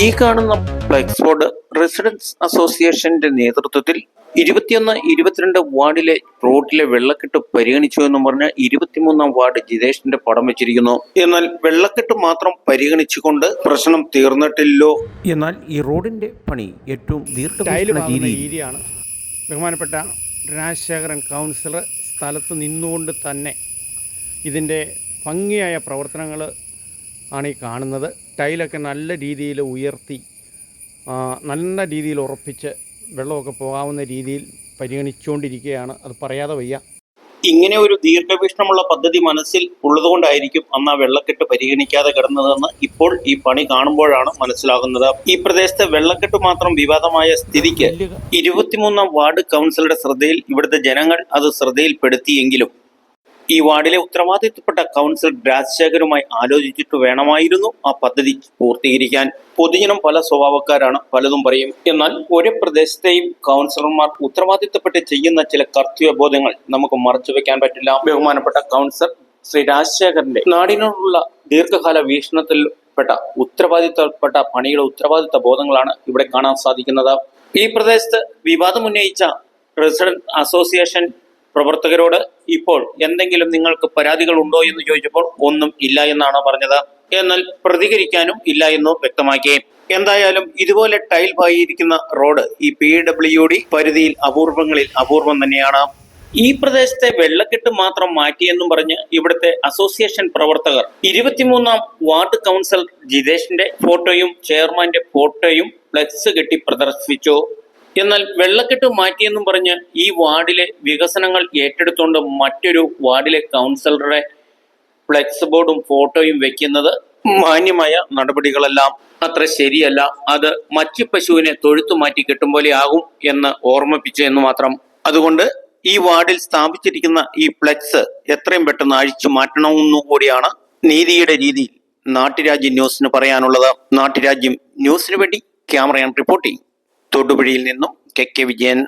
ഈ കാണുന്ന flex board residence അസോസിയേഷന്റെ നേതൃത്വത്തിൽ ഇരുപത്തിയൊന്ന് ഇരുപത്തിരണ്ട് വാർഡിലെ റോഡിലെ വെള്ളക്കെട്ട് പരിഗണിച്ചു എന്ന് പറഞ്ഞ് ഇരുപത്തിമൂന്നാം വാർഡ് ജിതേഷിന്റെ പടം വെച്ചിരിക്കുന്നു. എന്നാൽ വെള്ളക്കെട്ട് മാത്രം പരിഗണിച്ചുകൊണ്ട് പ്രശ്നം തീർന്നിട്ടില്ലോ. എന്നാൽ ഈ റോഡിന്റെ പണി ഏറ്റവും രീതിയാണ്. ബഹുമാനപ്പെട്ട രാജശേഖരൻ കൗൺസിലർ സ്ഥലത്ത് നിന്നുകൊണ്ട് തന്നെ ഇതിന്റെ ഭംഗിയായ പ്രവർത്തനങ്ങൾ ആണ് ഈ കാണുന്നത്. ടൈലൊക്കെ നല്ല രീതിയിൽ ഉയർത്തി നല്ല രീതിയിൽ ഉറപ്പിച്ച് വെള്ളമൊക്കെ പോകാവുന്ന രീതിയിൽ പരിഗണിച്ചുകൊണ്ടിരിക്കുകയാണ്. അത് പറയാതെ വയ്യ. ഇങ്ങനെ ഒരു ദീർഘവീക്ഷണമുള്ള പദ്ധതി മനസ്സിൽ ഉള്ളതുകൊണ്ടായിരിക്കും അന്ന് ആ വെള്ളക്കെട്ട് പരിഗണിക്കാതെ കിടന്നതെന്ന് ഇപ്പോൾ ഈ പണി കാണുമ്പോഴാണ് മനസ്സിലാകുന്നത്. ഈ പ്രദേശത്തെ വെള്ളക്കെട്ട് മാത്രം വിവാദമായ സ്ഥിതിക്ക് ഇരുപത്തിമൂന്നാം വാർഡ് കൗൺസിലുടെ ശ്രദ്ധയിൽ ഇവിടുത്തെ ജനങ്ങൾ അത് ശ്രദ്ധയിൽപ്പെടുത്തിയെങ്കിലും ഈ വാർഡിലെ ഉത്തരവാദിത്തപ്പെട്ട കൗൺസിലർ രാജശേഖരുമായി ആലോചിച്ചിട്ട് വേണമായിരുന്നു ആ പദ്ധതി പൂർത്തീകരിക്കാൻ. പൊതുജനം പല സ്വഭാവക്കാരാണ് പലതും പറയും. എന്നാൽ ഒരു പ്രദേശത്തെയും കൗൺസിലർമാർ ഉത്തരവാദിത്തപ്പെട്ട് ചെയ്യുന്ന ചില കർത്തവ്യബോധങ്ങൾ നമുക്ക് മറച്ചുവെക്കാൻ പറ്റില്ല. ബഹുമാനപ്പെട്ട കൗൺസിലർ ശ്രീ രാജശേഖരന്റെ നാടിനോടുള്ള ദീർഘകാല വീക്ഷണത്തിൽ പെട്ട ഉത്തരവാദിത്തപ്പെട്ട പണിയുടെ ഉത്തരവാദിത്ത ബോധങ്ങളാണ് ഇവിടെ കാണാൻ സാധിക്കുന്നത്. ഈ പ്രദേശത്ത് വിവാദമുന്നയിച്ച റെസിഡന്റ് അസോസിയേഷൻ പ്രവർത്തകരോട് ഇപ്പോൾ എന്തെങ്കിലും നിങ്ങൾക്ക് പരാതികൾ ഉണ്ടോ എന്ന് ചോദിച്ചപ്പോൾ ഒന്നും ഇല്ല എന്നാണ് പറഞ്ഞത്. എന്നാൽ പ്രതികരിക്കാനും ഇല്ല എന്നും വ്യക്തമാക്കി. എന്തായാലും ഇതുപോലെ ടൈൽ പായിരിക്കുന്ന റോഡ് ഈ പി ഡബ്ല്യു ഡി പരിധിയിൽ അപൂർവങ്ങളിൽ അപൂർവം തന്നെയാണ്. ഈ പ്രദേശത്തെ വെള്ളക്കെട്ട് മാത്രം മാറ്റിയെന്നും പറഞ്ഞ് ഇവിടുത്തെ അസോസിയേഷൻ പ്രവർത്തകർ ഇരുപത്തിമൂന്നാം വാർഡ് കൗൺസിലർ ജിതേഷിന്റെ ഫോട്ടോയും ചെയർമാന്റെ ഫോട്ടോയും ഫ്ലെക്സ് കെട്ടി പ്രദർശിപ്പിച്ചു. എന്നാൽ വെള്ളക്കെട്ട് മാറ്റിയെന്നും പറഞ്ഞ് ഈ വാർഡിലെ വികസനങ്ങൾ ഏറ്റെടുത്തുകൊണ്ട് മറ്റൊരു വാർഡിലെ കൗൺസിലറുടെ ഫ്ലെക്സ് ബോർഡും ഫോട്ടോയും വെക്കുന്നത് മാന്യമായ നടപടികളെല്ലാം അത്ര ശരിയല്ല. അത് മറ്റു പശുവിനെ തൊഴുത്തു മാറ്റി കെട്ടും പോലെ ആകും എന്ന് ഓർമ്മിപ്പിച്ചു എന്ന് മാത്രം. അതുകൊണ്ട് ഈ വാർഡിൽ സ്ഥാപിച്ചിരിക്കുന്ന ഈ ഫ്ലെക്സ് എത്രയും പെട്ടെന്ന് അഴിച്ചു മാറ്റണമെന്നു കൂടിയാണ് നീതിയുടെ രീതിയിൽ നാട്ടുരാജ്യം ന്യൂസിന് പറയാനുള്ളത്. നാട്ടുരാജ്യം ന്യൂസിന് വേണ്ടി ക്യാമറയാൻ റിപ്പോർട്ടിംഗ് തൊടുപുഴയിൽ നിന്നും കെ കെ വിജയൻ